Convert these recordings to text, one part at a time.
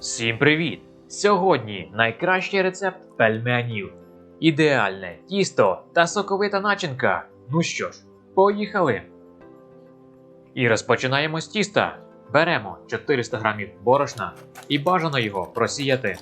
Всім привіт! Сьогодні найкращий рецепт пельменів. Ідеальне тісто та соковита начинка. Ну що ж, поїхали. І розпочинаємо з тіста. Беремо 400 грамів борошна і бажано його просіяти.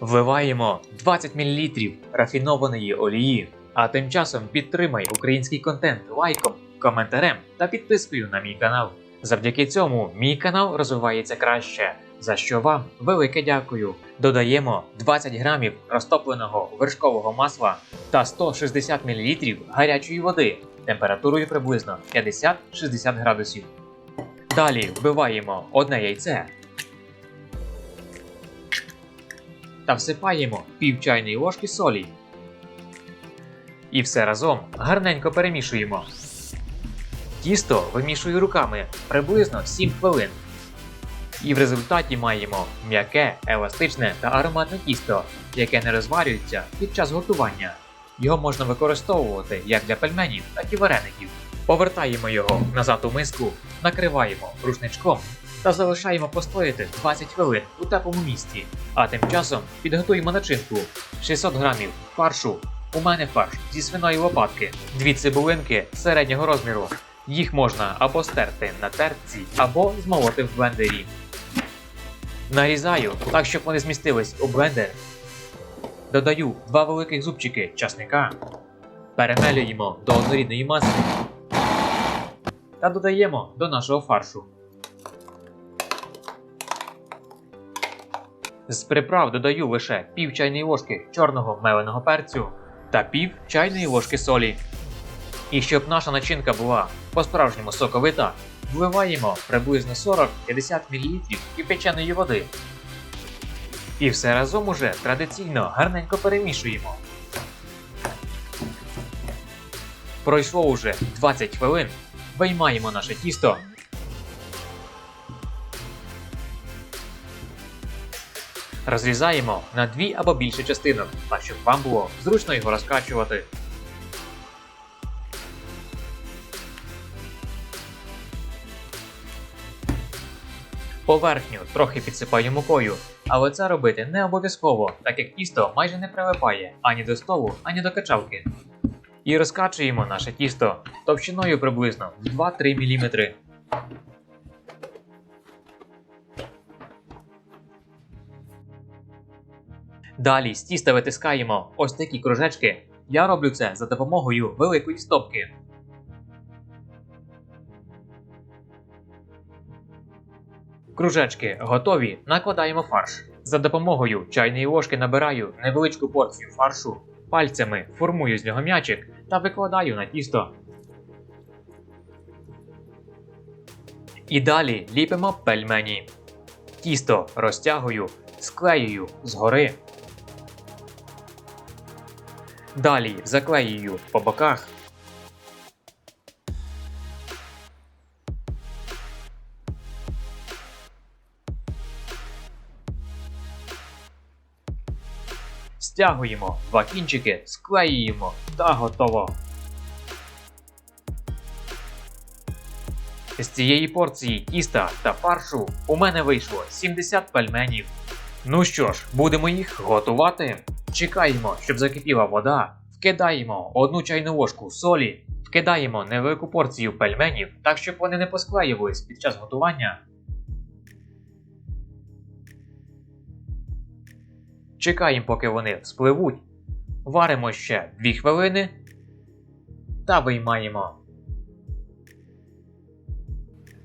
Вливаємо 20 мл рафінованої олії, а тим часом підтримай український контент лайком, коментарем та підпискою на мій канал. Завдяки цьому мій канал розвивається краще, за що вам велике дякую. Додаємо 20 грамів розтопленого вершкового масла та 160 мл гарячої води температурою приблизно 50-60 градусів. Далі вбиваємо одне яйце та всипаємо пів чайної ложки солі. І все разом гарненько перемішуємо. Тісто вимішую руками приблизно 7 хвилин. І в результаті маємо м'яке, еластичне та ароматне тісто, яке не розварюється під час готування. Його можна використовувати як для пельменів, так і вареників. Повертаємо його назад у миску, накриваємо рушничком та залишаємо постояти 20 хвилин у теплому місці. А тим часом підготуємо начинку 600 грамів фаршу. У мене фарш зі свиної лопатки, дві цибулинки середнього розміру. Їх можна або стерти на тертці, або змолоти в блендері. Нарізаю так, щоб вони змістились у блендер. Додаю два великих зубчики часника. Перемелюємо до однорідної маси. Та додаємо до нашого фаршу. З приправ додаю лише пів чайної ложки чорного меленого перцю та пів чайної ложки солі. І щоб наша начинка була по-справжньому соковита, вливаємо приблизно 40-50 мл кипяченої води. І все разом уже традиційно гарненько перемішуємо. Пройшло уже 20 хвилин. Виймаємо наше тісто. Розрізаємо на дві або більше частинок, так щоб вам було зручно його розкачувати. Поверхню трохи підсипаю мукою, але це робити не обов'язково, так як тісто майже не прилипає ані до столу, ані до качалки. І розкачуємо наше тісто товщиною приблизно 2-3 мм. Далі з тіста витискаємо ось такі кружечки. Я роблю це за допомогою великої стопки. Кружечки готові, накладаємо фарш. За допомогою чайної ложки набираю невеличку порцію фаршу, пальцями формую з нього м'ячик та викладаю на тісто. І далі ліпимо пельмені. Тісто розтягую, склеюю згори. Далі заклеюю по боках. Стягуємо два кінчики, склеюємо та готово. З цієї порції тіста та фаршу у мене вийшло 70 пельменів. Ну що ж, будемо їх готувати. Чекаємо, щоб закипіла вода. Вкидаємо одну чайну ложку солі, вкидаємо невелику порцію пельменів, так щоб вони не посклеювались під час готування. Чекаємо, поки вони вспливуть. Варимо ще 2 хвилини та виймаємо.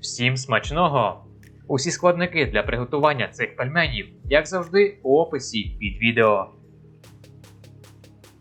Всім смачного! Усі складники для приготування цих пельменів, як завжди, у описі під відео.